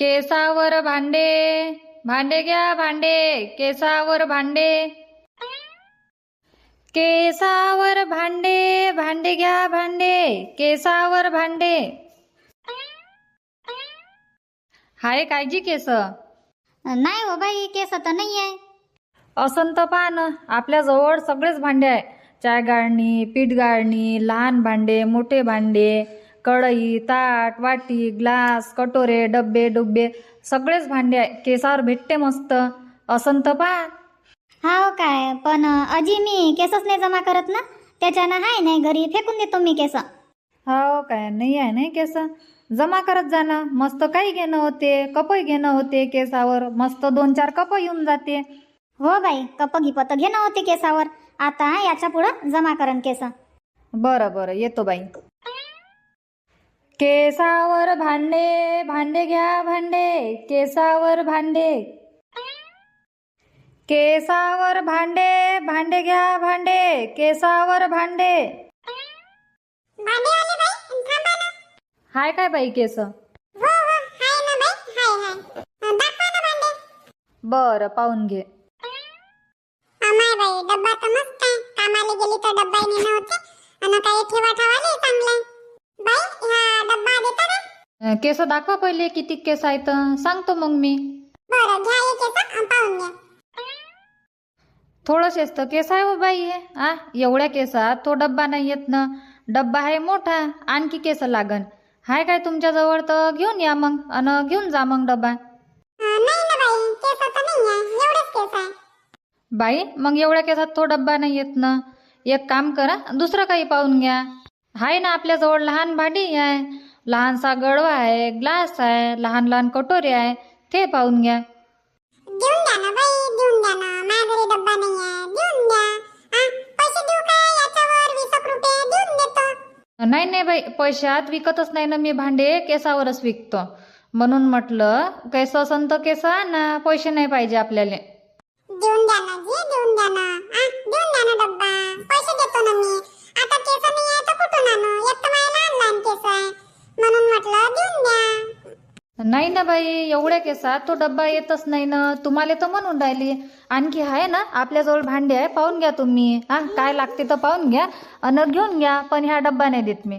केसावर भांडे. भांडे घ्या भांडे. केसावर भांडे. केसावर भांडे भांडे घ्या भांडे. केसावर भांडे. हाय कायजी केस. नाही हो बाई केस तर नाही आहे असं तर पहा ना आपल्याजवळ सगळेच भांडे आहे. चाय गाळणी पीठ गाळणी लहान भांडे मोठे भांडे. कढई ताट वाटी ग्लास कटोरे डब्बे डुब्बे सगळेच भांडे आहे. केसावर भेटते मस्त. असं तर पहा हो काय पण अजी मी केसच नाही जमा करत ना? त्याच्यानं हाय नाही घरी फेकून देतो मी केस. हो काय नाही आहे नाही केस. जमा करत जाणं मस्त काही घेणं होते कपही घेणं होते केसावर. मस्त दोन चार कप येऊन जाते. हो बाई कप गिपत घेणं होते केसावर. आता याच्या पुढं जमा करन केस. बरं बरं. येतो बाई. केसावर भांडे भांडे घ्या भांडे केसावर भांडे. केसावर भांडे भांडे घ्या भांडे केसावर भांडे. हाय काय बाई केस? बरं पाहून घे. अमाय बाई डब्बा तर मस्त आहे. कामाला गेली तर डब्बा नेणं होते. आणि काही ठेवा ठेवाले चांगलं. बाई हा डब्बा देता अं, केस दाखवा पहिले किती केस आहेत. सांगतो मग मी. बरं घ्या एक केस पाहून घ्या. थोडंसेच तर केस आहे हो बाई हे. आ एवढ्या केसात तो डब्बा नाही येत ना. डब्बा आहे मोठा आणखी केस लागन. हाय काय तुमच्याजवळ तर घेऊन या मग अन घेऊन जा मग डब्बा. अं, नाही ना बाई केस तर नाही आहे एवढेच केस आहे. बाई मग एवढ्या केसात तो डब्बा नाही येत ना. एक काम करा दुसरं काही पाहून घ्या. आहे ना आपल्याजवळ लहान भांडी आहे. लहानसा गडवा आहे ग्लास आहे लहान लहान कटोरे आहे. ते पाहून घ्या. देऊन द्या ना बाई देऊन द्या ना. माझ्या घरी डब्बा नाही आहे. देऊन द्या. हा पैसे देऊ का? याच्यावर वीस एक रुपये देऊन देतो. नाही नाही बाई पैशात विकतच नाही ना मी भांडे केसावरच विकतो. म्हणून म्हटलं केस असन तर केस ना पैसे नाही पाहिजे आपल्याला. देऊन द्या ना जी देऊन द्या ना. हा देऊन द्या ना डब्बा. पैसे देतो ना मी. आता केस नाही आहे तर कुठून आणू? एक तर माझ्या लहान लहान केस आहे. म्हणून म्हटलं देऊन द्या. नाही ना बाई एवढ्या केसात तो डब्बा येतच नाही ना. तुम्हाला तर म्हणून राहिली. आणखी आहे ना आपल्याजवळ भांडे आहे पाहून घ्या तुम्ही. हा काय लागते तर पाहून घ्या. अन घेऊन घ्या पण ह्या डब्बा नाही देत मी.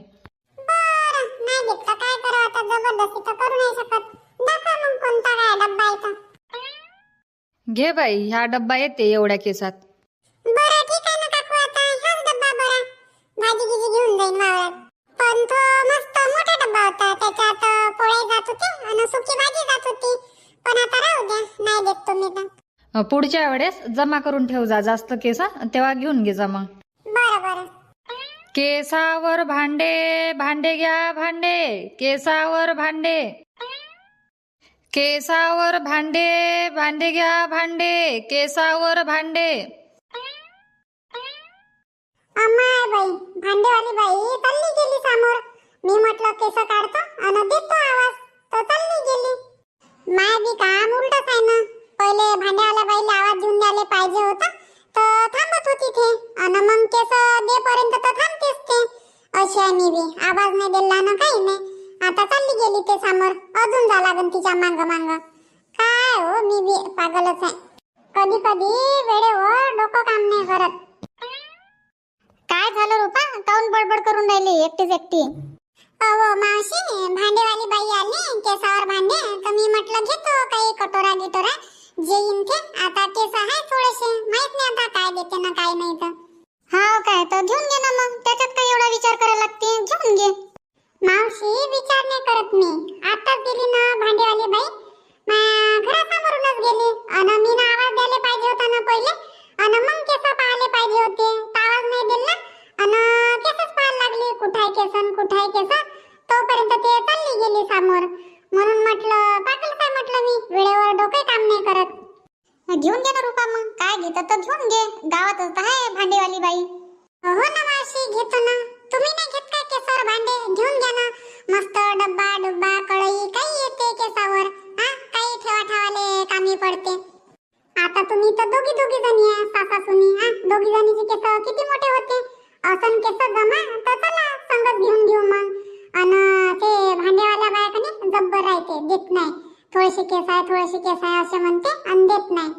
बरं नाही देत तर काय करावं आता? जबरदस्ती तर करू नाही शकत. दाखवा मग कोणता काय डब्बा आहे तर घे बाई ह्या डब्बा येते एवढ्या केसात. बरं ठीक आहे ना काकू आता हाच डब्बा बरा भाजी गिजी घेऊन जाईन वावरात. पण तो मस्त मोठा डब्बा होता. त्याच्यात पोळ्या जात होते आणि सुकी भाजी जात होती. पण आता राहू द्या नाही देत तर अ, पुढच्या वेळेस जमा करून ठेव जा. जास्त केस तेव्हा घेऊन घे जा मग बरं बरं. केसावर भांडे भांडे घ्या भांडे. केसावर भांडे. केसावर भांडे भांडे घ्या भांडे. केसावर भांडे. अम्माय बाई भांडेवाली बाई चालली गेली समोर. मी म्हटलं केस काढतो आणि देतो आवाज. तो चालली गेली. माय बी काम उलटच आहे ना. पहिले भांडेवाला बाईला आवाज देऊन द्यायला पाहिजे होता तर थांबत होती ते. आणि मग केस देपर्यंत तर थांबतेच ते. अशी आहे मी बी. आवाज नाही दिला ना काही नाही. आता चालली गेली ते समोर. अजून जा लागन तिच्या मांग मांग. काय हो मी बी पागलच आहे. कधी कधी वेळेवर डोकं काम नाही करत. झालं रुपा? काऊन बडबड करून राहिली एकटीच एकटी. अहो मावशी भांडेवाली बाई आली केसावर भांडे. तर मी म्हटलं घेतो काही कटोरा गिटोरा. जे येईन ते आता केस आहे थोडेसे. माहीत नाही आता काय देते ना काय नाही तर. हा काय? तर घेऊन घे ना मग. त्याच्यात काय एवढा विचार करायला लागते? घेऊन घे. मावशी विचार नाही करत मी. आताच गेली ना भांडेवाली बाई. घरासमोरूनच गेली. अन मी ना आवाज द्यायला पाहिजे होता ना पहिले. अन मग केस पाहायला पाहिजे होते. आवाज नाही दिला अन केसच पाहायला लागली. कुठाय केसन कुठाय केस तोपर्यंत ते चालली गेली समोर. म्हणून म्हटलं पागल काय म्हटलं मी? वेळेवर डोके काम नाही करत. घेऊन घे ना रुपा मग. काय घेतं तर घेऊन घे. गावातच तर आहे भांडेवाली बाई. हो ना मावशी घेतो ना. केस आहे असे म्हणते आणि देत नाही.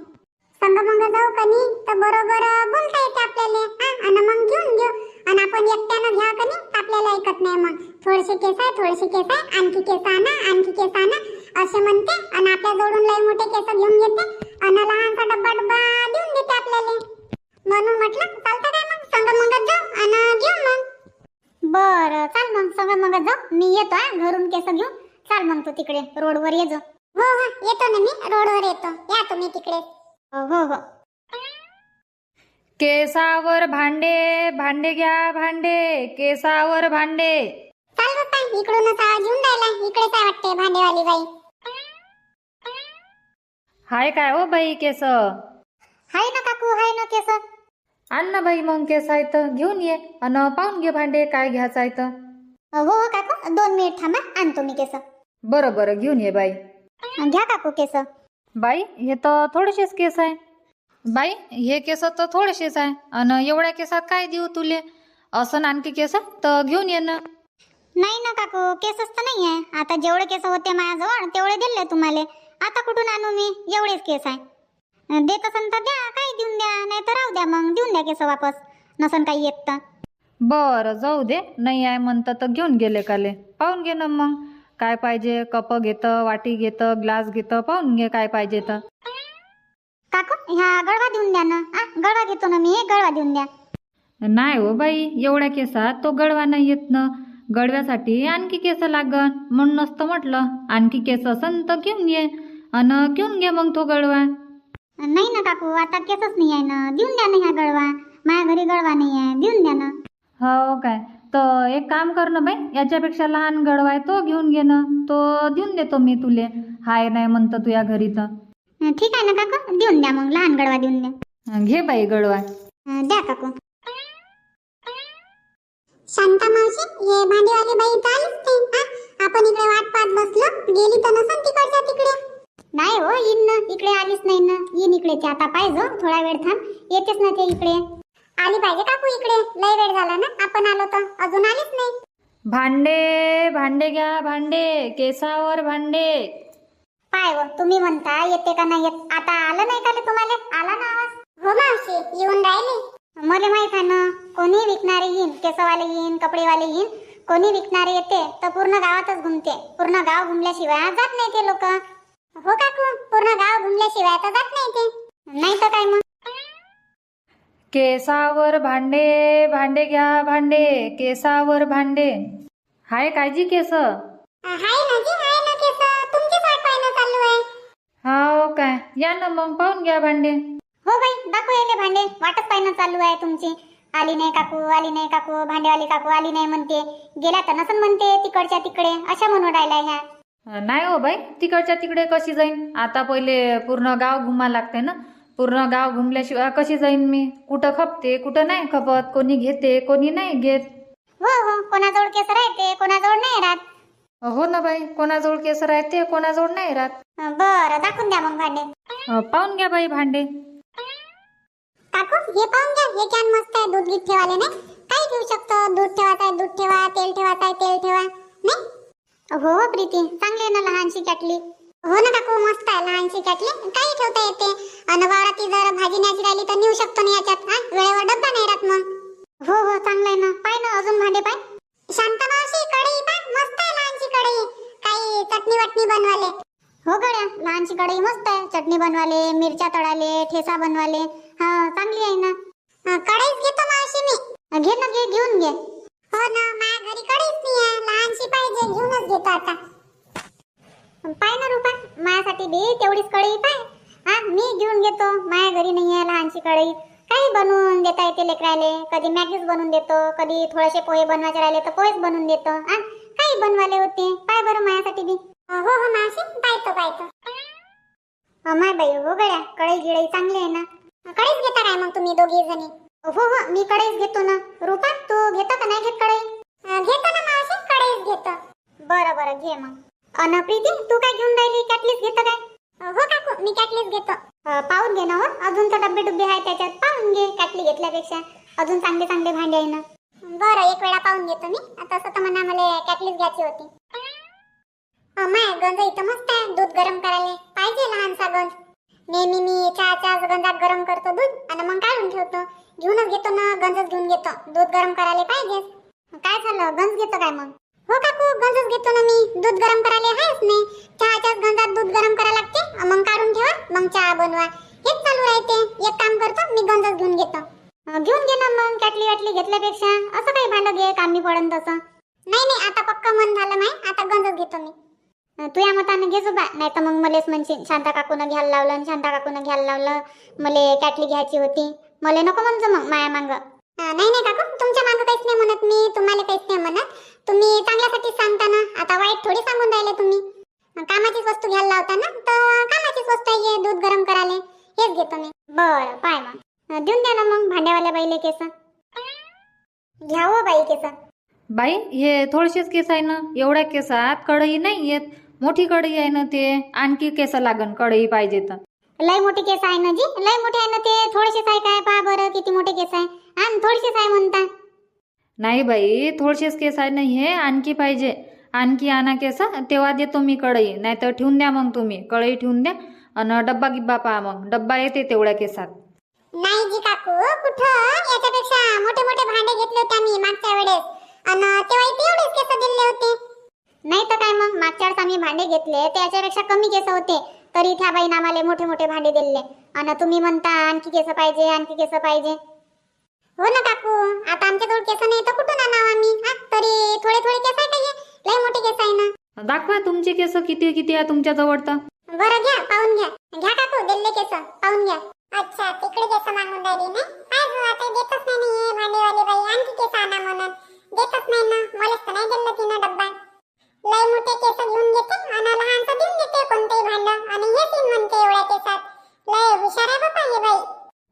संग मग जाऊ कनी तर बरोबर बोलता येते आपल्याला. हा आणि मग घेऊन घेऊ. आणि आपण एकट्यानं घ्या कनी आपल्याला ऐकत नाही मग. थोडेसे केस आहे थोडेसे केस आहे. आणखी केस आणा आणखी केस आणा. असे म्हणते. आणि आपल्या जोडून लई मोठे केस घेऊन घेते. आणि लहानसा डब्बा डब्बा देऊन देते आपल्याला. म्हणून म्हटलं चालतं काय मग? संग मग जाऊ आणि घेऊ मग. बरं चाल मग. सगळं मग जाऊ. मी येतो घरून केस घेऊन. चाल मग तू तिकडे. रोडवर ये जो. हो हो येतो ना मी. रोडवर येतो. या तुम्ही तिकडे. हो हो हो. केसावर भांडे भांडे घ्या भांडे केसावर भांडे. चाल बाप्पा इकडूनच आवाज येऊन राहिला. इकडे काय वाटते भांडेवाली बाई. हाय काय हो बाई केस? हाय ना काकू हाय ना केस. आण ना बाई मग केस आहे तर घेऊन ये. अन पाहून घे भांडे काय घ्यायचं आहे तर हो हो काकू. दोन मिनिट थांबा. आणतो मी केस. बरं बरं. घेऊन ये बाई. घ्या काकू केस. बाई हे तर थोडेसेच केस आहे. बाई हे केस तर थोडेसेच आहे. आणि एवढ्या केसात काय देऊ तुले? असं आणखी केस तर घेऊन ये ना. नाही ना काकू केसच तर नाही आहे आता जेवढे केस होते माझ्याजवळ तेवढे दिले तुम्हाला. आता कुठून आणू मी? एवढेच केस आहे. देत असन तर द्या काही देऊन द्या नाही तर राहू द्या मग. देऊन द्या केस वापस. नसन काही येत तर. बरं जाऊ दे. नाही आहे म्हणतं तर घेऊन गेले काले. पाहून घे ना मग. काय पाहिजे? कप घेतं वाटी घेतं ग्लास घेतं पाहून घे काय पाहिजे तर. काकू ह्या गळवा देऊन द्या ना. आ गळवा घेतो ना मी गळवा देऊन द्या. नाही हो बाई एवढ्या केसात तो गडवा नाही येत ना. गडव्यासाठी आणखी केस लागन. म्हणून नसतं म्हटलं आणखी केस असन तर घेऊन ये. आणि घेऊन घे मग तो गडवा नाही ना काकू आता केसच नाही आहे ना. देऊन द्या ना ह्या गळवा. माझ्या घरी गळवा नाही आहे देऊन द्या ना. हो काय. तर एक काम कर ना बाई याच्यापेक्षा लहान गडवा आहे तो घेऊन घे ना. तो देऊन देतो मी तुले. हाय नाही म्हणतं तुझ्या घरी तर अं, ठीक आहे ना काकू देऊन द्या मग लहान गळवा देऊन द्या घे बाई गडवा. अं, द्या काकू. शांता मावशी हे भांडेवाली बाई तर आलीच नाही हा? आपण इकडे वाट पाहत बसलो. गेली तर नसन तिकडच्या तिकडे. नाही हो येईन ना इकडे आलीच नाही ना. येईन इकडे ते आता पाहिजे थोडा वेळ थांब. येतेच ना ते इकडे. आली पाहिजे काकू इकडे? लय वेळ झाला ना? आपण आलो तर. अजून आलीच नाही. भांडे भांडे घ्या भांडे. केसावर भांडे. पाय हो तुम्ही म्हणता येते का नाही येत? आता आलं नाही का रे तुम्हाला? आला ना आवाज? हो मावशी येऊन राहिली. मला माहीत आहे ना कोणी विकणारे येईन केसवाले येईन कपडेवाले येईन. कोणी विकणारे येते तर पूर्ण गावातच घुमते. पूर्ण गाव घुमल्याशिवाय जात नाही ते लोक. हो काकू पूर्ण गाव घुमल्याशिवाय तर जात नाही ते. नाही तर काय मग? केसावर भांडे भांडे घ्या भांडे केसावर भांडे. हाय काळजी केस. हाव काय. या ना मग पाहून घ्या भांडे. हो बाई दाखवू येले भांडे. वाटच पाहिजे चालू आहे तुमची. आली नाही काकू आली नाही काकू भांडेवाली काकू आली नाही म्हणते. गेल्या तर नसन म्हणते तिकडच्या तिकडे. अशा म्हणून राहिल्या ह्या. नाही हो बाई तिकडच्या तिकडे कशी जाईन? आता पहिले पूर्ण गाव घुमा लागते ना. पूर्ण गाव घुमल्याशिवाय कशी जाईन मी? कुठं खपते कुठं नाही खपत? कोणी घेते कोणी नाही घेत. हो हो कोणाजवळ केस राहते कोणाजवळ नाही राहत. हो ना बाई कोणाजवळ केस राहते कोणाजवळ नाही राहत. अं, बरं दाखवून द्या मग भांडे. अ, पाहून घ्या बाई भांडे. काकू हे पाहून घ्या हे कॅन मस्त आहे दूध गीत ठेवाले नाही? काही ठेवू शकतो दूध ठेवायचं आहे दूध ठेवा तेल ठेवायचं आहे तेल ठेवा नाही? हो हो प्रीती चांगली आहे ना लहानशी कॅटली हो ना काकू मस्त आहे लहानशी कॅटली काही ठेवता येते. अन वावरात जर भाजी न्यायची राहिली तर नेऊ शकतो ना याच्यात. हा वेळेवर डब्बा नाही राहत मग. हो हो चांगलं आहे ना. पाय ना अजून भांडे पाय. शांता मावशी कढई पा मस्त आहे लहानशी कढई. काही चटणी वटणी बनवाले. हो गड्या लहानशी कढई मस्त आहे. चटणी बनवाले मिरच्या तळाले ठेसा बनवाले. हा चांगली आहे ना. कढईच घेतो मावशी मी. घे ना घे घेऊन घे. हो ना माझ्या घरी कढईच नाही आहे. लहानशी पाहिजे घेऊनच घेतो आता. पाय ना रुपा माझ्यासाठी बी तेवढीच कढई पाय. हा मी घेऊन घेतो माझ्या घरी नाही आहे लहानशी कढई काही बनवून देता येते लेकराले कधी मॅगीच बनवून देतो कधी थोडेसे पोहे बनवायचे राहिले तर पोहेच बनवून देतो. हा काही बनवाले होते पाय बरं माझ्यासाठी बी. हो हो मावशी पायतो पायतो अमाय बाई हो गड्या कढई गिळई चांगली आहे ना. कढईच घेता काय मग तुम्ही दोघी जणी? हो हो मी कढईच घेतो ना. रुपा तू घेतो का नाही घेत कढई? घेतो ना मावशी कढईच घेतो. बरं बरं घे मग. अन प्रीती तू काय घेऊन राहिली? कॅटलिस घेतो काय? हो काकू मी कॅटलिस घेतो. पाहून घे ना हो. अजून तर डब्बे डुब्बे आहे त्याच्यात. पाहून घे कॅटली घेतल्यापेक्षा. अजून चांगले चांगले भांडे आहे ना. बरं एक वेळा पाहून घेतो मी. तसं तर म्हणा मला कॅटलिस घ्यायची होती. माय गंज इथं मस्त आहे. दूध गरम करायला. पाहिजे लहानसा गंज. नेहमी मी चहाच्या गंजात गरम करतो दूध. आणि मग काढून ठेवतो. घेऊनच घेतो ना गंजच घेऊन घेतो. दूध गरम करायला पाहिजे. काय झालं? गंज घेतो काय मग? हो काकू गंजच घेतो ना मी. दूध गरम करायला आहेच नाही? चहाच्याच गंजात दूध गरम करायला लागते? मग काढून ठेवा मग चहा बनवा. हेच चालू राहते. एक काम करतो मी गंजच घेऊन घेतो. घेऊन घे ना मग कॅटली वाटली घेतल्यापेक्षा. असं काही भांडं घे कामी पडन तसं. नाही नाही आता पक्का मन झालं नाही आता गंजच घेतो मी. तू या मताने घे बा नाही तर मग मलेच म्हणशील. शांता काकूनं घ्यायला लावलं शांता काकूनं घ्यायला लावलं. मले कॅटली घ्यायची होती. मले नको म्हणजे मग माया मांग. नाही नाही काकू तुमच्या मागं काहीच नाही म्हणत मी तुम्हाला काहीच नाही म्हणत. तुम्ही चांगल्यासाठीच सांगता ना आता वाईट थोडी सांगून राहिले तुम्ही. कामाचीच वस्तू घ्यायला लावता ना तर कामाचीच वस्तू आहे दूध गरम करायला हेच घेतो मी. बरं पाय मग. देऊन द्या ना मग भांड्यावाल्या बाईले केस. घ्यावं हो बाई केस. बाई हे थोडेसेच केस आहे ना एवढ्या केसात कढई नाही येत मोठी कढई आहे ना ते आणखी केस लागन कढई पाहिजे तर. लय मोठी केस आहे ना जी? लय मोठे आहे ना ते? थोडेसेच आहे काय? पहा बरं किती मोठे केस आहे. आणि थोडेसेच आहे म्हणता. नाही बाई थोडेसेच केस आहे ना हे आणखी पाहिजे. आणखी आणा केस तेव्हा देतो मी कढई. नाही तर ठेवून द्या मग तुम्ही. कढई ठेवून द्या आणि डब्बा गिब्बा पहा मग. डब्बा येते तेवढ्या केसात. नाही जी काकू कुठं? याच्यापेक्षा मोठे मोठे भांडे घेतले होते आम्ही मागच्या वेळेस. आणि तेव्हा इथे एवढेच केस दिले होते. नाही तर काय मग? मागच्या वेळेस आम्ही भांडे घेतले ते याच्यापेक्षा कमी केस होते. तरी त्या बाईनं आम्हाला मोठे मोठे भांडे दिले. आणि तुम्ही म्हणता आणखी केस पाहिजे आणखी केस पाहिजे. हो ना काकू आता आमच्याजवळ केस नाही तर कुठून आणावं आम्ही? हा? तरी थोडे थोडे केस आहे का हे? लय मोठे केस आहे ना. दाखवा तुमचे केस किती किती आहे तुमच्या जवळ तर बरं घ्या पाहून घ्या. घ्या काकू दिले केस पाहून घ्या. अच्छा तिकडे केस मागून राहिली ना काय गं, आता देतच नाही ना हे भांडेवाली बाई आणखी केस आणा म्हणून. देतच नाही ना मलाच तर नाही दिलं तिनं डब्बा. लय मोठे केस घेऊन घेते आणि लहानचं देऊन देते कोणतेही भांड. आणि हे तीन म्हणते एवढ्या केसात. लय हुशार आहे बाबा हे बाई.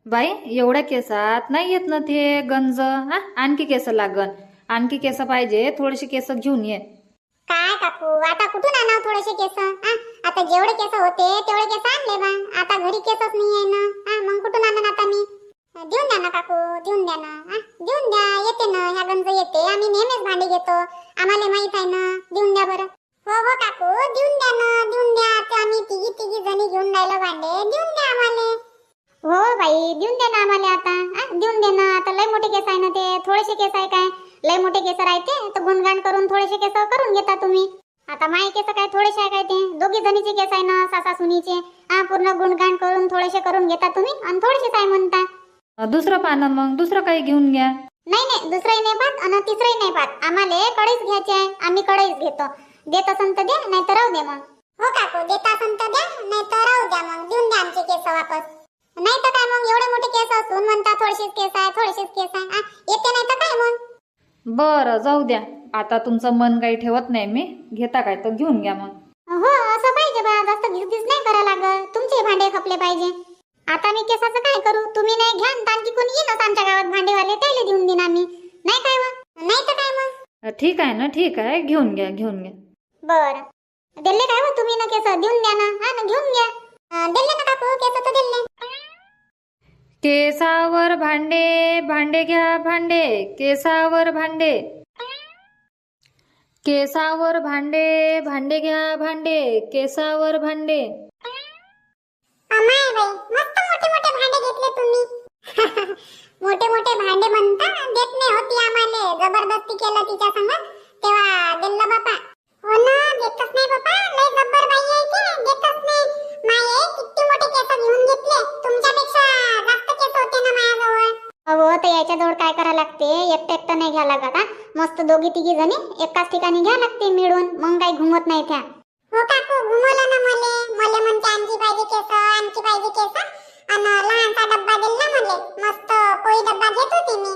बाई एवढ्या केसात नाही येत ना ते गंज? हा? आणखी केस लागन. आणखी केस पाहिजे थोडेसे केस घेऊन ये. काय काकू? आता कुठून आणावं थोडेसे केस? आ? आता जेवढे केस होते तेवढे केस आणले बा. आता घरी केसच नाही आहे ना. आ, मग कुठून आणन आता मी? देऊन द्या ना काकू देऊन द्या ना. आ? देऊन द्या येते ना ह्या गंज येते. आम्ही नेहमीच भांडे घेतो. आम्हाला माहीत आहे ना देऊन द्या बरं. हो हो काकू देऊन द्या ना देऊन द्या. आता आम्ही तिघी तिघी जणी घेऊन राहिलो भांडे. देऊन द्या आम्हाला. हो बाई देऊन दे ना आम्हाला आता. हा देऊन दे ना. आता लय मोठे केस आहे ना ते. थोडेसे केस आहे काय? लय मोठे केस राहते. तर गुणगान करून थोडेसे केस करून घेता तुम्ही. आता माय केस काय थोडेसे आहे काय ते? दोघी जणीचे केस आहे ना सासा सुनीचे. हा पूर्ण गुणगान करून थोडेसे करून घेता तुम्ही. आणि थोडेसेच आहे म्हणता. दुसरं पानं मग दुसरं काही घेऊन घ्या. नाही नाही दुसरंही नाही पाहत आणि तिसरंही नाही पाहत आम्हाला कढईच घ्यायची आहे. आम्ही कढईच घेतो. देत असन तर द्या नाही तर राहू दे मग. हो काकू देत असन तर द्या नाही तर राहू द्या मग. देऊन द्या आमचे केस वापस. नाही तर काय मग? एवढे मोठे केस असून म्हणता थोडेसेच केस आहे थोडेसेच केस आहे. आ, येते नाही तर काय मग? बरं जाऊ द्या. आता तुमचं मन काही ठेवत नाही मी. घेता काय तर घेऊन घ्या मग. हो असं पाहिजे बा. जास्त घिसघिस नाही करा लागत. तुमचे भांडे खपले पाहिजे. आता मी केसाचं काय करू? तुम्ही नाही घ्या तर आणखी कोणी येईनच आमच्या गावात. भांडेवाले त्याला देऊन देईन आम्ही. नाही काय मग? नाही तर काय मग? अं, ठीक आहे ना ठीक आहे. घेऊन घ्या घेऊन घ्या. बर. दिले काय तुम्ही ना केस? देऊन द्या ना. हा ना घेऊन घ्या. अं, दिले ना काकू केस तर दिले. केसावर भांडे भांडे घ्या भांडे. केसावर भांडे. केसावर भांडे भांडे घ्या भांडे. केसावर भांडे. अमाय बाई मस्त भांडे तुम्ही? मोठे मोठे भांडे म्हणता देत नाही होती आम्हाला. जबरदस्ती केलं तिच्या संग. तेव्हा दिलं बापा. हो ना देतच नाही बापा. लय जब्बर बाई आहे ते देतच नाही. माये किती मोठे केस घेऊन घेतले. तुमच्यापेक्षा जास्त केस होते ना माझ्याजवळ अहो तर याच्याजवळ काय करा लागते? एकटं एकटं नाही घ्या लागत हा? मस्त दोघी तिघी जणी एकाच ठिकाणी घ्या लागते मिळून. मग काही घुमत नाही त्या. हो काकू घुमवलं ना मले. मले म्हणते आणखी पाहिजे केस आणखी पाहिजे केस. अन लहानसा डब्बा दिला मले मस्त पोळी डब्बा घेत होती मी.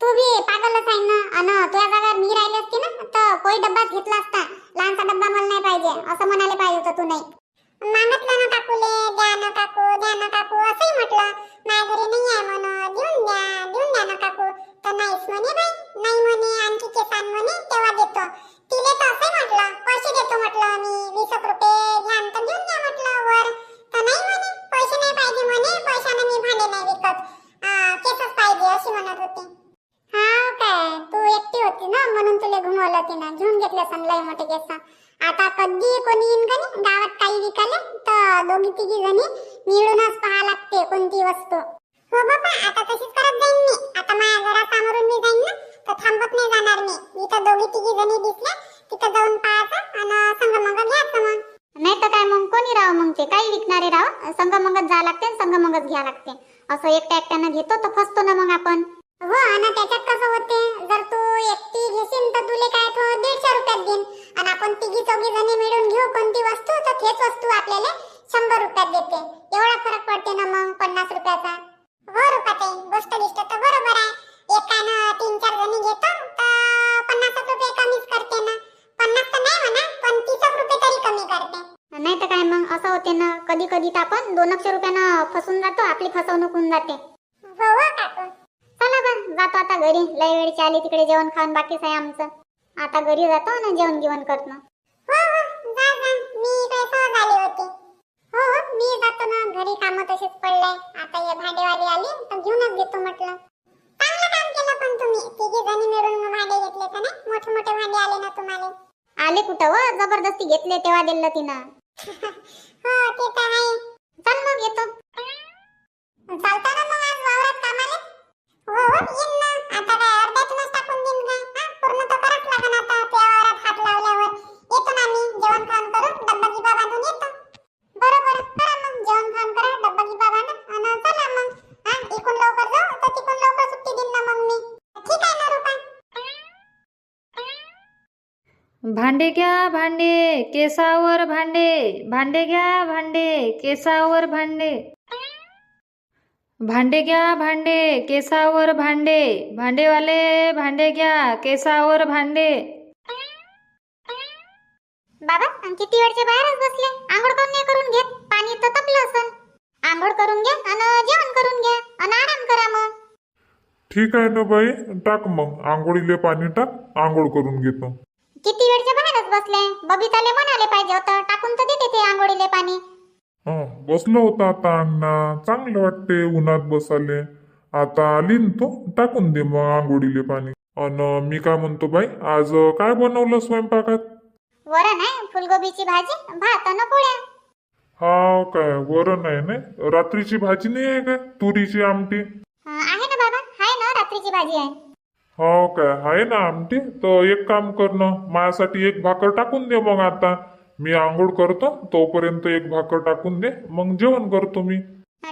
तू बी पागलच आहे ना. अन तुझ्या जागा मी राहिली असती ना तर पोळी डब्बाच घेतला असता. लहानसा डब्बा मला नाही पाहिजे असं म्हणाले पाहिजे होतं तू नाही. मागितलं ना काकूले द्या ना काकू द्या ना काकू असंही म्हटलं. माझ्या घरी नाही आहे म्हणून देऊन द्या देऊन द्या ना काकू. तर नाहीच म्हणे बाई नाही म्हणे आणखी केसान म्हणे तेव्हा देतो. तिले तर असंही म्हटलं पैसे देतो म्हटलं मी वीस रुपये घ्या तर देऊन द्या म्हटलं वर. तर नाही म्हणे पैसे नाही पाहिजे म्हणे पैशाने मी भांडे नाही. विकत केसच पाहिजे अशी म्हणत होती हा काय? तू एकटी होती ना म्हणून तुला घुमवलं तिनं घेऊन घेतलं असन लय मोठे केस आता कधी कोणी येईन का नाही गावात काही विकायला दोघी तिघी जणी मिळूनच पाहा लागते कोणती वस्तू हो बाबा आता तशीच करत जाईन मी आता माझ्या घरासमोरून मी जाईन ना तर थांबत नाही जाणार मी. इथं दोघी तिघी जणी दिसल्या तिथं जाऊन पाहायचं आणि संग मग घ्यायचं मग नाही तर काय मग कोणी राव मग ते? काही विकणारे राव. संघ मगच जा लागते आणि संघ मगच घ्या लागते. असं एकट्या एकट्यानं घेतो तर फसतो ना मग आपण. हो आणि त्याच्यात कसं होते? जर तू एकटी घेशील तर तुले काय तो दीडशे रुपयात देईन. आणि आपण तिघी चौघी जणी मिळून घेऊ कोणती वस्तू तर तेच वस्तू आपल्याला शंभर रुपयात देते. एवढा फरक पडते ना मग पन्नास रुपयाचा? हो रुपाताई गोष्ट गिष्ट तर बरोबर आहे. एकानं तीन चार जणी घेतो तर पन्नास रुपये कमीच करते ना. पन्नास तर नाही म्हणा पण तीस रुपये तरी कमी करते. नाही तर काय मग असं होते ना कधी कधी तर आपण दोन एकशे रुपयानं फसून जातो आपली फसवणूक होऊन जाते. हो हो काकू? चला बा जातो आता घरी. लय वेळची आली तिकडे जेवण खाऊन बाकीच आहे आमचं. आता घरी जातो ना जेवण गिवण करतो हो हो जा जा. मी इकडे सहज आली होती. हो हो मी जातो ना घरी काम तसेच पडले आता हे भांडेवाली आली तर घेऊनच घेतो म्हटलं. चांगलं काम केलं पण तुम्ही. तिघी जणी मिळून भांडे घेतले तर नाही? मोठे मोठे भांडे आले ना तुम्हाला. आले कुठं व? जबरदस्ती घेतले तेव्हा दिलं तिनं. हो ते तर आहे. चल मग येतो. चालता ना मग आज वावरात कामाले? हो हो येईन ना. आता काय? भांडे घ्या भांडे केसावर भांडे भांडे घ्या भांडे केसावर भांडे. भांडे घ्या भांडे केसावर भांडे भांडेवाले भांडे घ्या केसावर भांडे. बाबा किती वेळचे बाहेरच बसले? आंघोळ करून नाही करून घेत पाणी तर तपलं असन. आंघोळ करून घ्या आणि जेवण करून घ्या आणि आराम करा मग. ठीक आहे ना बाई टाक मग. आंघोळीले पाणी टाक आंघोळ करून घेतो. किती वेळचे बाहेरच बसले? बबिताले म्हणाले पाहिजे होतं टाकून तर देते ते आंघोळीले पाणी. हं, बसलो होता आता अण्णा. चांगलं वाटते उन्हात बसाले. आता आली न तो टाकून दे मग आंघोळीले पाणी. अन मी काय म्हणतो बाई आज काय बनवलं स्वयंपाकात? वरण आहे फुलगोबीची भाजी भात आणि पोळ्या. हा काय वरण आहे ना? रात्रीची भाजी नाही आहे काय? तुरीची आमटी? अं, आहे ना बाबा आहे ना रात्रीची भाजी आहे. हो काय आहे ना आमटी? तर एक काम कर ना माझ्यासाठी एक भाकर टाकून दे मग आता. मी आंघोळ करतो तोपर्यंत एक भाकर टाकून दे मग जेवण करतो मी.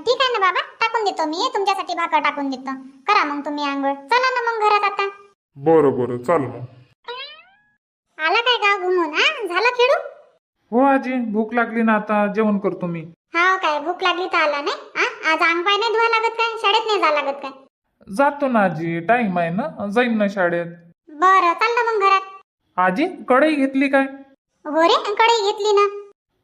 ठीक आहे ना बाबा. टाकून देतो मी तुमच्यासाठी भाकर टाकून देतो. करा मग तुम्ही आंघोळ. चला ना मग घरात आता. बरं बरं चाल मग. आला काय गाव घुमून हा? झालं खेळू? हो आजी भूक लागली ना आता जेवण करतो मी. हा काय भूक लागली तर आला नाही? हा? आज अंग पाय नाही धुवा लागत काय? शाळेत नाही जा लागत काय? जातो ना आजी टाइम आहे ना? जाईन ना शाळेत. बरं चाल ना मग घरात. आजी कढई घेतली काय? हो रे कढई घेतली ना.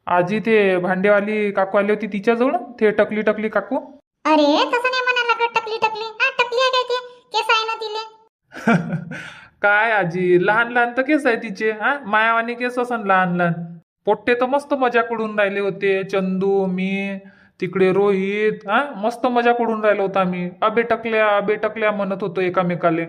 आजी ते भांडेवाली काकू आली होती तिच्याजवळ? ते टकली टकली काकू? अरे तसं नाही म्हणायला लागत टकली टकली. हा टकली आहे काय ते? केस आहे ना तिले. काय आजी लहान लहान तर केस आहे तिचे हा? मायावानी केस असन लहान लहान. पोट्टे तर मस्त मजा करून राहिले होते चंदू मी. तिकडे रोहित हा? मस्त मजा करून राहिलो होता आम्ही. अबे टकल्या अबे टकल्या म्हणत होतो एकामेकाले.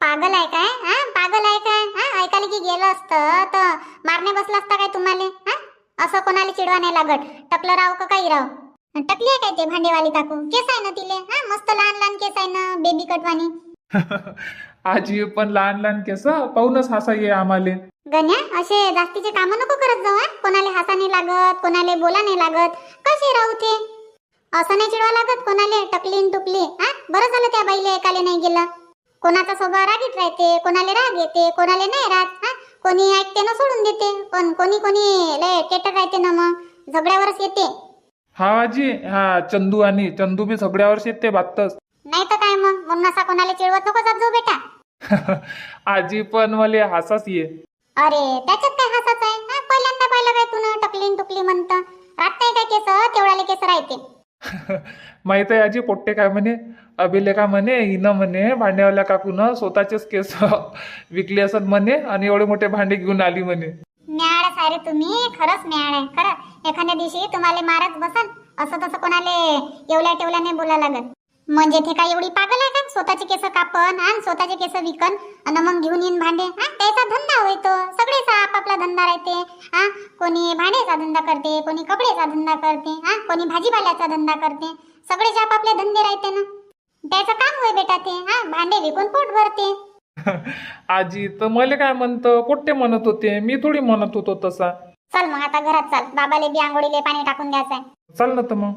पागल आहे काय? हा? पागल आहे काय? हा? ऐकायला की गेलं असतं तर मारणे बसलं असतं काय तुम्हाला? हा? असं कोणाला चिडवा नाही लागत. टकलं राव का काही राव? टकली आहे काय ते भांडेवाली काकू? केस आहे ना तिले? हा? मस्त लहान लहान केस आहे ना बेबी कटवानी आजी पण लहान लहान केस पाहूनच हसा ये आम्हाले. गण्या असे जास्तीचे कामं नको करत जाऊ हा. कोणाला हसा नाही लागत कोणाला बोला नाही लागत कसे राहू ते? असं नाही चिडवा लागत कोणाले टकली न टुकली हा. बरं झालं त्या बाईले ऐकायला नाही गेलं. कोणाचा स्वभाव रागीट राहते कोणाला राग येते कोणाला नाही राहत हा. कोणी ऐकते ना सोडून देते पण कोणी कोणी लय केटर राहते ना मग झगड्यावरच येते. हा आजी हा चंदू आणि चंदू बी सगळ्यावर येते बातच. नाही तर काय मग म्हणून असा कोणाला चिडवत नको जात जाऊ बेटा. आजी पण मला हसाच ये. अरे त्याच्यात काय हसाच आहे? हा पहिल्यांदा पाहिलं काय तुला टकली न टुकली म्हणतं. राहत नाही काय केस? तेवढ्याले केस राहते. माहीत आहे आजी पोट्टे काय म्हणे? अभिले का म्हणे हिनं म्हणे भांडेवाल्या काकून स्वतःचेच केस विकले असत म्हणे आणि एवढे मोठे भांडे घेऊन आली म्हणे. म्याड सारे तुम्ही. खरंच म्याड आहे. खरं. एखाद्या दिवशी तुम्हाला मारत बसन. असं तसं कोणाले एवल्या टेवल्याने बोला लागत म्हणजे ते काय एवढी पागल आहे का? स्वतःचे केस कापन आणि स्वतःचे केस विकन आणि मग घेऊन येईन भांडे हा? त्याचा धंदा होय तो. सगळेचा आपापला धंदा राहते हा? कोणी भांड्याचा धंदा करते कोणी कपड्याचा धंदा करते हा? कोणी भाजीपाल्याचा धंदा करते. सगळेचे आपापले धंदे राहते ना. त्याचं काम होय बेटा ते हा? भांडे विकून पोट भरते. आजी तर मला काय म्हणतं? पोट्टे म्हणत होते मी थोडी म्हणत होतो तसा. चल मग आता घरात चाल. बाबाले बी आंघोळीले पाणी टाकून द्यायचं आहे चाल ना तर मग.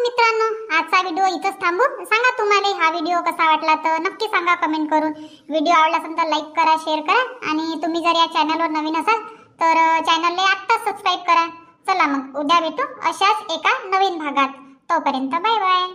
मग मित्रांनो आजचा व्हिडिओ इथंच थांबू. सांगा तुम्हाला हा व्हिडिओ कसा वाटला तर नक्की सांगा कमेंट करून. व्हिडिओ आवडला असेल तर लाईक करा शेअर करा. आणि तुम्ही जर या चॅनलवर नवीन असाल तर चॅनलला आत्ताच सबस्क्राईब करा. चला मग उद्या भेटू अशाच एका नवीन भागात. तोपर्यंत बाय बाय